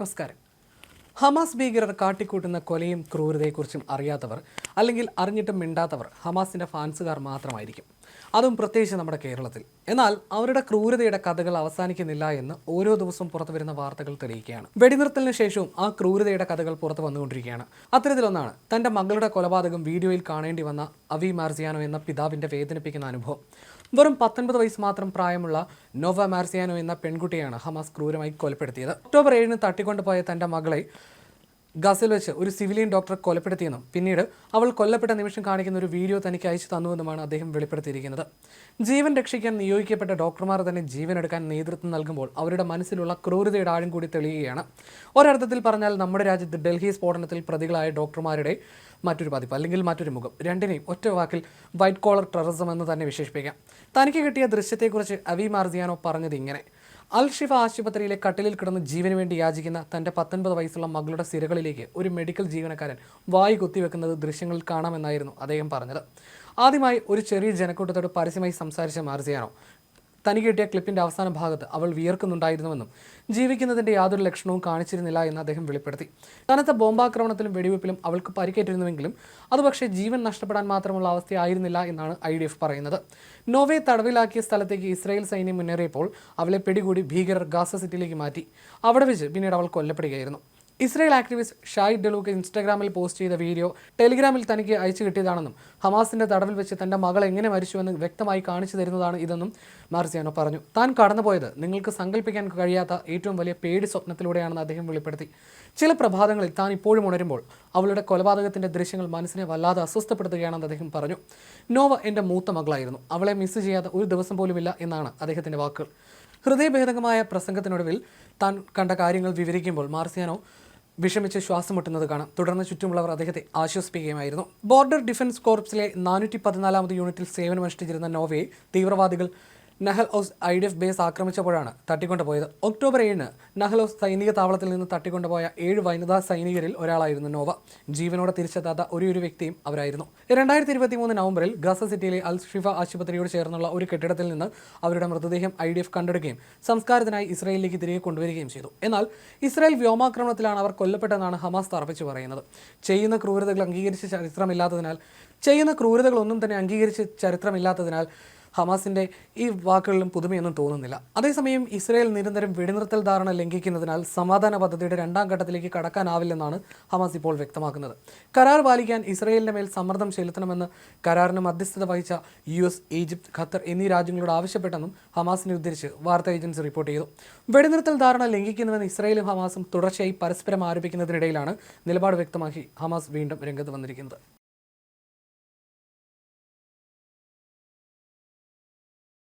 നമസ്കാരം. ഹമാസ് ഭീകരർ കാട്ടിക്കൂട്ടുന്ന കൊലയും ക്രൂരതയെക്കുറിച്ചും അറിയാത്തവർ അല്ലെങ്കിൽ അറിഞ്ഞിട്ടും മിണ്ടാത്തവർ ഹമാസിന്റെ ഫാൻസുകാർ മാത്രമായിരിക്കും. അതും പ്രത്യേകിച്ച് നമ്മുടെ കേരളത്തിൽ. എന്നാൽ അവരുടെ ക്രൂരതയുടെ കഥകൾ അവസാനിക്കുന്നില്ല എന്ന് ഓരോ ദിവസവും പുറത്തു വരുന്ന വാർത്തകൾ തെളിയിക്കുകയാണ്. വെടിനിർത്തലിന് ശേഷവും ആ ക്രൂരതയുടെ കഥകൾ പുറത്തു വന്നുകൊണ്ടിരിക്കുകയാണ്. അത്തരത്തിലൊന്നാണ് തന്റെ മകളുടെ കൊലപാതകം വീഡിയോയിൽ കാണേണ്ടി വന്ന അവി മാർസിയാനോ എന്ന പിതാവിന്റെ വേദനിപ്പിക്കുന്ന അനുഭവം. വെറും പത്തൊൻപത് വയസ്സ് മാത്രം പ്രായമുള്ള നോവ മാർസിയാനോ എന്ന പെൺകുട്ടിയാണ് ഹമാസ് ക്രൂരമായി കൊലപ്പെടുത്തിയത്. ഒക്ടോബർ ഏഴിന് തട്ടിക്കൊണ്ടുപോയ തന്റെ മകളെ ഗസയിൽ വെച്ച് ഒരു സിവിലിയൻ ഡോക്ടറെ കൊലപ്പെടുത്തിയെന്നും പിന്നീട് അവൾ കൊല്ലപ്പെട്ട നിമിഷം കാണിക്കുന്ന ഒരു വീഡിയോ തനിക്ക് അയച്ചു തന്നുവെന്നുമാണ് അദ്ദേഹം വെളിപ്പെടുത്തിയിരിക്കുന്നത്. ജീവൻ രക്ഷിക്കാൻ നിയോഗിക്കപ്പെട്ട ഡോക്ടർമാർ തന്നെ ജീവൻ എടുക്കാൻ നേതൃത്വം നൽകുമ്പോൾ അവരുടെ മനസ്സിലുള്ള ക്രൂരതയുടെ ആഴം കൂടി തെളിയുകയാണ്. ഒരർത്ഥത്തിൽ പറഞ്ഞാൽ നമ്മുടെ രാജ്യത്ത് ഡൽഹി സ്ഫോടനത്തിൽ പ്രതികളായ ഡോക്ടർമാരുടെ മറ്റൊരു പതിപ്പ് അല്ലെങ്കിൽ മറ്റൊരു മുഖം. രണ്ടിനെയും ഒറ്റ വാക്കിൽ വൈറ്റ് കോളർ ടെററിസം എന്ന് തന്നെ വിശേഷിപ്പിക്കാം. തനിക്ക് കിട്ടിയ ദൃശ്യത്തെക്കുറിച്ച് അവി മാർസിയാനോ പറഞ്ഞത് ഇങ്ങനെ. അൽ ഷിഫ ആശുപത്രിയിലെ കട്ടിലിൽ കിടന്ന് ജീവന് വേണ്ടി യാചിക്കുന്ന തന്റെ പത്തൊൻപത് വയസ്സുള്ള മകളുടെ സിരകളിലേക്ക് ഒരു മെഡിക്കൽ ജീവനക്കാരൻ വായു കുത്തിവെക്കുന്നത് ദൃശ്യങ്ങളിൽ കാണാമെന്നായിരുന്നു അദ്ദേഹം പറഞ്ഞത്. ആദ്യമായി ഒരു ചെറിയ ജനക്കൂട്ടത്തോട് പരസ്യമായി സംസാരിച്ച മാർസിയാനോ തനിക്ക് കിട്ടിയ ക്ലിപ്പിന്റെ അവസാന ഭാഗത്ത് അവൾ വിയർക്കുന്നുണ്ടായിരുന്നുവെന്നും ജീവിക്കുന്നതിന്റെ യാതൊരു ലക്ഷണവും കാണിച്ചിരുന്നില്ല എന്ന് അദ്ദേഹം വെളിപ്പെടുത്തി. കനത്ത ബോംബാക്രമണത്തിലും വെടിവെപ്പിലും അവൾക്ക് പരിക്കേറ്റിരുന്നുവെങ്കിലും അത് പക്ഷേ ജീവൻ നഷ്ടപ്പെടാൻ മാത്രമുള്ള അവസ്ഥയായിരുന്നില്ല എന്നാണ് ഐ ഡി എഫ് പറയുന്നത്. നോവെ തടവിലാക്കിയ സ്ഥലത്തേക്ക് ഇസ്രായേൽ സൈന്യം മുന്നേറിയപ്പോൾ അവളെ പിടികൂടി ഭീകരർ ഗാസ സിറ്റിയിലേക്ക് മാറ്റി. അവിടെ വെച്ച് പിന്നീട് അവൾ കൊല്ലപ്പെടുകയായിരുന്നു. ഇസ്രായേൽ ആക്ടിവിസ്റ്റ് ഷാഹിദ് ഡെലൂക്ക് ഇൻസ്റ്റാഗ്രാമിൽ പോസ്റ്റ് ചെയ്ത വീഡിയോ ടെലിഗ്രാമിൽ തനിക്ക് അയച്ചു കിട്ടിയതാണെന്നും ഹമാസിന്റെ തടവിൽ വെച്ച് തന്റെ മകൾ എങ്ങനെ മരിച്ചുവെന്ന് വ്യക്തമായി കാണിച്ചു തരുന്നതാണ് ഇതെന്നും മാർസിയാനോ പറഞ്ഞു. താൻ കടന്നുപോയത് നിങ്ങൾക്ക് സങ്കല്പിക്കാൻ കഴിയാത്ത ഏറ്റവും വലിയ പേടി സ്വപ്നത്തിലൂടെയാണെന്ന് അദ്ദേഹം വെളിപ്പെടുത്തി. ചില പ്രഭാതങ്ങളിൽ താൻ ഇപ്പോഴും ഉണരുമ്പോൾ അവളുടെ കൊലപാതകത്തിന്റെ ദൃശ്യങ്ങൾ മനസ്സിനെ വല്ലാതെ അസ്വസ്ഥപ്പെടുത്തുകയാണെന്ന് അദ്ദേഹം പറഞ്ഞു. നോവ എന്റെ മൂത്ത മകളായിരുന്നു. അവളെ മിസ് ചെയ്യാത്ത ഒരു ദിവസം പോലുമില്ല എന്നാണ് അദ്ദേഹത്തിന്റെ വാക്കുകൾ. ഹൃദയഭേദകമായ പ്രസംഗത്തിനൊടുവിൽ താൻ കണ്ട കാര്യങ്ങൾ വിവരിക്കുമ്പോൾ മാർസിയാനോ വിഷമിച്ച് ശ്വാസം മുട്ടുന്നത് കാണാം. തുടർന്ന് ചുറ്റുമുള്ളവർ അദ്ദേഹത്തെ ആശ്വസിപ്പിക്കുകയായിരുന്നു ബോർഡർ ഡിഫൻസ് കോർപ്സിലെ നാനൂറ്റി പതിനാലാമത് യൂണിറ്റിൽ സേവനമനുഷ്ഠിച്ചിരുന്ന നോവയെ തീവ്രവാദികൾ Nahal Oz I D F base ആക്രമിച്ചപ്പോഴാണ് തട്ടിക്കൊണ്ടുപോയത് ഒക്ടോബർ ഏഴിന് നഹൽ ഹൗസ് സൈനിക താവളത്തിൽ നിന്ന് തട്ടിക്കൊണ്ടുപോയ ഏഴ് വനിതാ സൈനികരിൽ ഒരാളായിരുന്നു നോവ. ജീവനോടെ തിരിച്ചെത്താത്ത ഒരു ഒരു വ്യക്തിയും അവരായിരുന്നു. രണ്ടായിരത്തി ഇരുപത്തി മൂന്ന് നവംബറിൽ ഗസ സിറ്റിയിലെ അൽ ഷിഫ ആശുപത്രിയോട് ചേർന്നുള്ള ഒരു കെട്ടിടത്തിൽ നിന്ന് അവരുടെ മൃതദേഹം ഐ ഡി എഫ് കണ്ടെടുക്കുകയും സംസ്കാരത്തിനായി ഇസ്രായേലിലേക്ക് തിരികെ കൊണ്ടുവരികയും ചെയ്തു. എന്നാൽ ഇസ്രായേൽ വ്യോമാക്രമണത്തിലാണ് അവർ കൊല്ലപ്പെട്ടതെന്നാണ് ഹമാസ് തറപ്പിച്ചു പറയുന്നത്. ചെയ്യുന്ന ക്രൂരതകൾ അംഗീകരിച്ച ചരിത്രമില്ലാത്തതിനാൽ ചെയ്യുന്ന ക്രൂരതകളൊന്നും തന്നെ അംഗീകരിച്ച് ചരിത്രമില്ലാത്തതിനാൽ ഹമാസിന്റെ ഈ വാക്കുകളിലും പുതുമയൊന്നും തോന്നുന്നില്ല. അതേസമയം ഇസ്രയേൽ നിരന്തരം വെടിനിർത്തൽ ധാരണ ലംഘിക്കുന്നതിനാൽ സമാധാന പദ്ധതിയുടെ രണ്ടാം ഘട്ടത്തിലേക്ക് കടക്കാനാവില്ലെന്നാണ് ഹമാസ് ഇപ്പോൾ വ്യക്തമാക്കുന്നത്. കരാർ പാലിക്കാൻ ഇസ്രയേലിന്റെ മേൽ സമ്മർദ്ദം ചെലുത്തണമെന്ന് കരാറിന് മധ്യസ്ഥത വഹിച്ച യു എസ് ഈജിപ്ത് ഖത്തർ എന്നീ രാജ്യങ്ങളോട് ആവശ്യപ്പെട്ടെന്നും ഹമാസിനെ ഉദ്ധരിച്ച് വാർത്താ ഏജൻസി റിപ്പോർട്ട് ചെയ്തു. വെടിനിർത്തൽ ധാരണ ലംഘിക്കുന്നുവെന്ന് ഇസ്രയേലും ഹമാസും തുടർച്ചയായി പരസ്പരം ആരോപിക്കുന്നതിനിടയിലാണ് നിലപാട് വ്യക്തമാക്കി ഹമാസ് വീണ്ടും രംഗത്ത് വന്നിരിക്കുന്നത്.